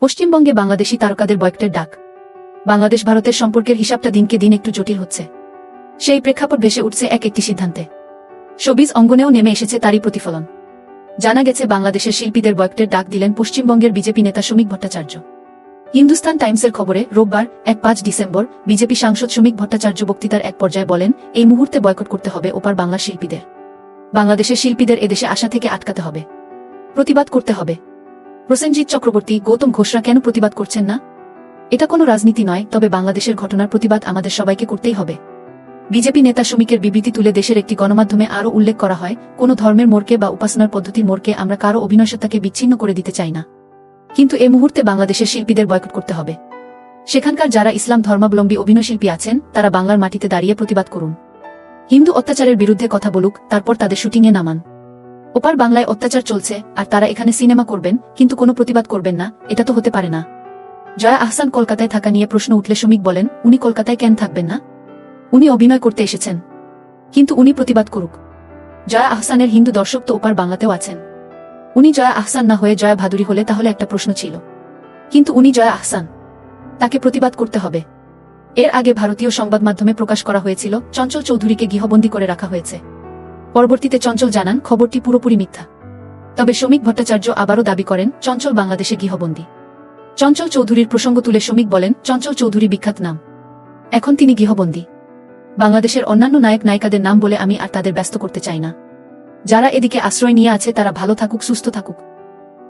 পশ্চিমবঙ্গে বাংলাদেশি তারকাদের বয়কটের ডাক। বাংলাদেশ ভারতের সম্পর্কের হিসাবটা দিনকে দিন একটু জটিল হচ্ছে। সেই প্রেক্ষাপট ভেসে উঠছে এক একটি সিদ্ধান্তে। শোবিজ অঙ্গনেও নেমে এসেছে তারই প্রতিফলন। জানা গেছে, বাংলাদেশের শিল্পীদের বয়কটের ডাক দিলেন পশ্চিমবঙ্গের বিজেপি নেতা শ্রমিক ভট্টাচার্য। হিন্দুস্তান টাইমসের খবরে রোববার, এক পাঁচ ডিসেম্বর, বিজেপি সাংসদ শ্রমিক ভট্টাচার্য বক্তৃতার এক পর্যায়ে বলেন, এই মুহূর্তে বয়কট করতে হবে ওপার বাংলা শিল্পীদের। বাংলাদেশের শিল্পীদের এদেশে আসা থেকে আটকাতে হবে। প্রতিবাদ করতে হবে। প্রসেনজিৎ চক্রবর্তী, গৌতম ঘোষরা কেন প্রতিবাদ করছেন না? এটা কোনো রাজনীতি নয়, তবে বাংলাদেশের ঘটনার প্রতিবাদ আমাদের সবাইকে করতেই হবে। বিজেপি নেতা শ্রমিকের বিবৃতি তুলে দেশের একটি গণমাধ্যমে আরও উল্লেখ করা হয়, কোনো ধর্মের মোড়কে বা উপাসনার পদ্ধতির মোড়কে আমরা কারও অভিনয়সত্তাকে বিচ্ছিন্ন করে দিতে চাই না। কিন্তু এ মুহূর্তে বাংলাদেশের শিল্পীদের বয়কট করতে হবে। সেখানকার যারা ইসলাম ধর্মাবলম্বী অভিনয়শিল্পী আছেন, তারা বাংলার মাটিতে দাঁড়িয়ে প্রতিবাদ করুন। হিন্দু অত্যাচারের বিরুদ্ধে কথা বলুক, তারপর তাদের শুটিংয়ে নামান। ওপার বাংলায় অত্যাচার চলছে, আর তারা এখানে সিনেমা করবেন, কিন্তু কোনো প্রতিবাদ করবেন না, এটা তো হতে পারে না। জয়া আহসান কলকাতায় থাকা নিয়ে প্রশ্ন উঠলে শ্রমিক বলেন, উনি কলকাতায় কেন থাকবেন না? উনি অভিনয় করতে এসেছেন। কিন্তু উনি প্রতিবাদ করুক। জয়া আহসানের হিন্দু দর্শক তো ওপার বাংলাতেও আছেন। উনি জয়া আহসান না হয়ে জয়া ভাদুরী হলে তাহলে একটা প্রশ্ন ছিল। কিন্তু উনি জয়া আহসান। তাকে প্রতিবাদ করতে হবে। এর আগে ভারতীয় সংবাদ মাধ্যমে প্রকাশ করা হয়েছিল, চঞ্চল চৌধুরীকে গৃহবন্দী করে রাখা হয়েছে। পরবর্তীতে চঞ্চল জানান, খবরটি পুরোপুরি মিথ্যা। তবে শ্রমিক ভট্টাচার্য আবারও দাবি করেন, চঞ্চল বাংলাদেশে গৃহবন্দী। চঞ্চল চৌধুরীর প্রসঙ্গ তুলে শ্রমিক বলেন, চঞ্চল চৌধুরী বিখ্যাত নাম। এখন তিনি গৃহবন্দী। বাংলাদেশের অন্যান্য নায়ক নায়িকাদের নাম বলে আমি আর তাদের ব্যস্ত করতে চাই না। যারা এদিকে আশ্রয় নিয়ে আছে, তারা ভালো থাকুক, সুস্থ থাকুক।